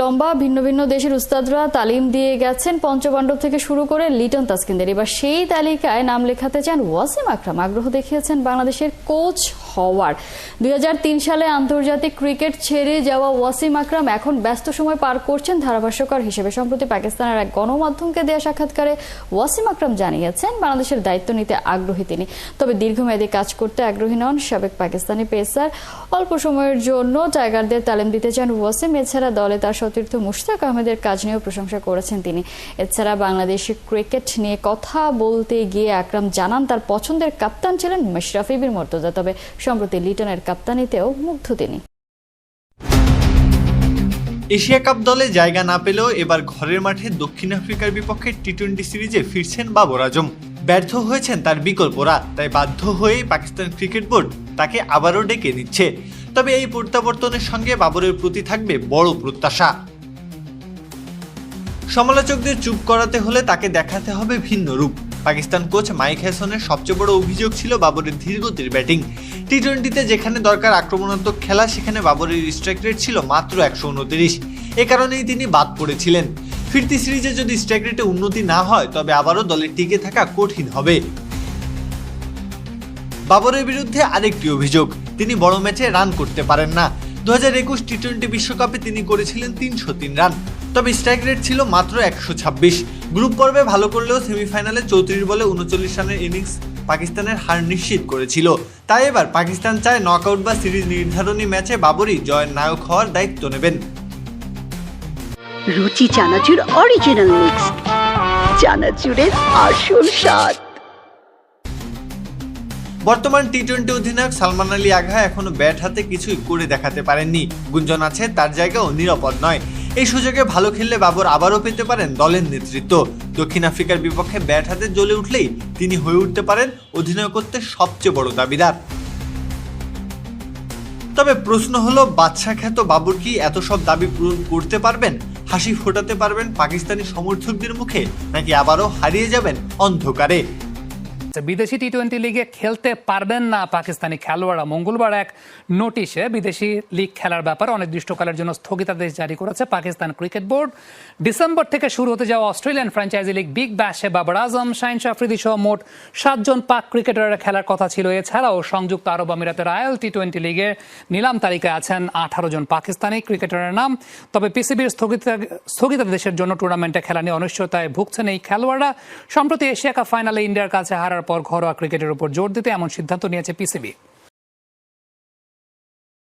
লম্বা, ভিন্ন ভিন্ন দেশের উস্তাদরা তালিম দিয়ে গেছেন পঞ্চপাণ্ডব থেকে শুরু করে লিটন তাস্কিনদের। এবার সেই তালিকায় নাম লেখাতে চান ওয়াসিম আকরাম। আগ্রহ দেখিয়েছেন বাংলাদেশের কোচ হওয়ার। দুই হাজার তিন সালে আন্তর্জাতিক ক্রিকেট ছেড়ে যাওয়া ওয়াসিম আকরাম এখন ব্যস্ত সময় পার করছেন ধারাভাষ্যকার হিসেবে। সম্প্রতি পাকিস্তানের এক গণমাধ্যমকে দেওয়া সাক্ষাৎকারে ওয়াসিম আকরাম জানিয়েছেন বাংলাদেশের দায়িত্ব নিতে আগ্রহী তিনি। তবে দীর্ঘমেয়াদী কাজ করতে আগ্রহী নন সাবেক পাকিস্তানি পেসার। অল্প সময়ের জন্য টাইগারদের তালিম দিতে চান ওয়াসিম। এছাড়া দলে তার সতীর্থ মুশতাক আহমেদের কাজ নিয়েও প্রশংসা করেছেন তিনি। এছাড়া বাংলাদেশি ক্রিকেট নিয়ে কথা বলতে গিয়ে আকরাম জানান, তার পছন্দের কাপ্তান ছিলেন মাশরাফি বিন মর্তজা, তবে সম্প্রতি লিটনের কাপ্তানিতেও মুগ্ধ তিনি। এশিয়া কাপ দলে জায়গা না পেলেও এবার ঘরের মাঠে দক্ষিণ আফ্রিকার বিপক্ষে টি টোয়েন্টি সিরিজে ফিরছেন বাবর আজম। ব্যর্থ হয়েছেন তার বিকল্পরা, তাই বাধ্য হয়ে পাকিস্তান ক্রিকেট বোর্ড তাকে আবারও ডেকে নিচ্ছে। তবে এই প্রত্যাবর্তনের সঙ্গে বাবরের প্রতি থাকবে বড় প্রত্যাশা। সমালোচকদের চুপ করাতে হলে তাকে দেখাতে হবে ভিন্ন রূপ। পাকিস্তান কোচ মাইক হ্যাসনের সবচেয়ে বড় অভিযোগ ছিল বাবরের ধীরগতির ব্যাটিং। টি টোয়েন্টিতে যেখানে দরকার আক্রমণাত্মক খেলা, সেখানে বাবরের স্ট্রাইক রেট ছিল মাত্র একশো উনত্রিশ। এ কারণেই তিনি বাদ পড়েছিলেন। ফিরতি সিরিজে যদি স্ট্রাইক রেটে উন্নতি না হয়, তবে আবারও দলে টিকে থাকা কঠিন হবে। বাবরের বিরুদ্ধে আরেকটি অভিযোগ। তিনি বড় ম্যাচে রান করতে পারেন না। দু হাজার একুশ টি টোয়েন্টি বিশ্বকাপে তিনি করেছিলেন তিনশো তিন রান। তবে স্ট্রাইক রেট ছিল মাত্র একশো ছাব্বিশ। গ্রুপ পর্বে ভালো করলেও সেমিফাইনালে চৌত্রিশ বলে উনচল্লিশ রানের ইনিংস পাকিস্তানের হার নিশ্চিত করেছিল। তাই এবার পাকিস্তান চায় নকআউট বা সিরিজ নির্ধারণী ম্যাচে বাবরই জয়ের নায়ক হওয়ার দায়িত্ব নেবেন। রুচি চানাচুর অরিজিনাল মিক্স চানাচুরের আসল স্বাদ। বর্তমান টি টোয়েন্টি অধিনায়ক সালমান আলী আঘা এখনও ব্যাট হাতে কিছুই করে দেখাতে পারেননি। গুঞ্জন আছে, তার জায়গাও নিরাপদ নয়। এই সুযোগে ভালো খেললে বাবর আবারও পেতে পারেন দলের নেতৃত্ব। দক্ষিণ আফ্রিকার বিপক্ষে ব্যাট হাতে জ্বলে উঠলেই তিনি হয়ে উঠতে পারেন অধিনায়কত্বের সবচেয়ে বড় দাবিদার। তবে প্রশ্ন হলো বাদশা খ্যাত বাবর কি এত সব দাবি পূরণ করতে পারবেন? হাসি ফোটাতে পারবেন পাকিস্তানি সমর্থকদের মুখে, নাকি আবারও হারিয়ে যাবেন অন্ধকারে? বিদেশি টি টোয়েন্টি লিগে খেলতে পারবেন না পাকিস্তানি খেলোয়াড়রা। মঙ্গলবার এক নোটিশে বিদেশি লিগ খেলার ব্যাপারে অনির্দিষ্টকালের জন্য স্থগিতাদেশ জারি করেছে পাকিস্তান ক্রিকেট বোর্ড। ডিসেম্বর থেকে শুরু হতে যাওয়া অস্ট্রেলিয়ান ফ্র্যাঞ্চাইজি লিগ বিগ ব্যাশে বাবর আজম শাহিন আফ্রিদি সহ মোট সাতজন পাক ক্রিকেটারের খেলার কথা ছিল। এছাড়াও সংযুক্ত আরব আমিরাতের আয়াল টি টোয়েন্টি লিগের নিলাম তালিকায় আছেন আঠারো জন পাকিস্তানি ক্রিকেটারের নাম। তবে পিসিবির স্থগিত, স্থগিতাদেশের জন্য টুর্নামেন্টে খেলা নিয়ে অনিশ্চয়তায় ভুগছেন এই খেলোয়াড়রা। সম্প্রতি এশিয়া কাপ ফাইনালে ইন্ডিয়ার কাছে হারার পর ঘরোয়া ক্রিকেটের উপর জোর দিতে এমন সিদ্ধান্ত নিয়েছে পিসিবি।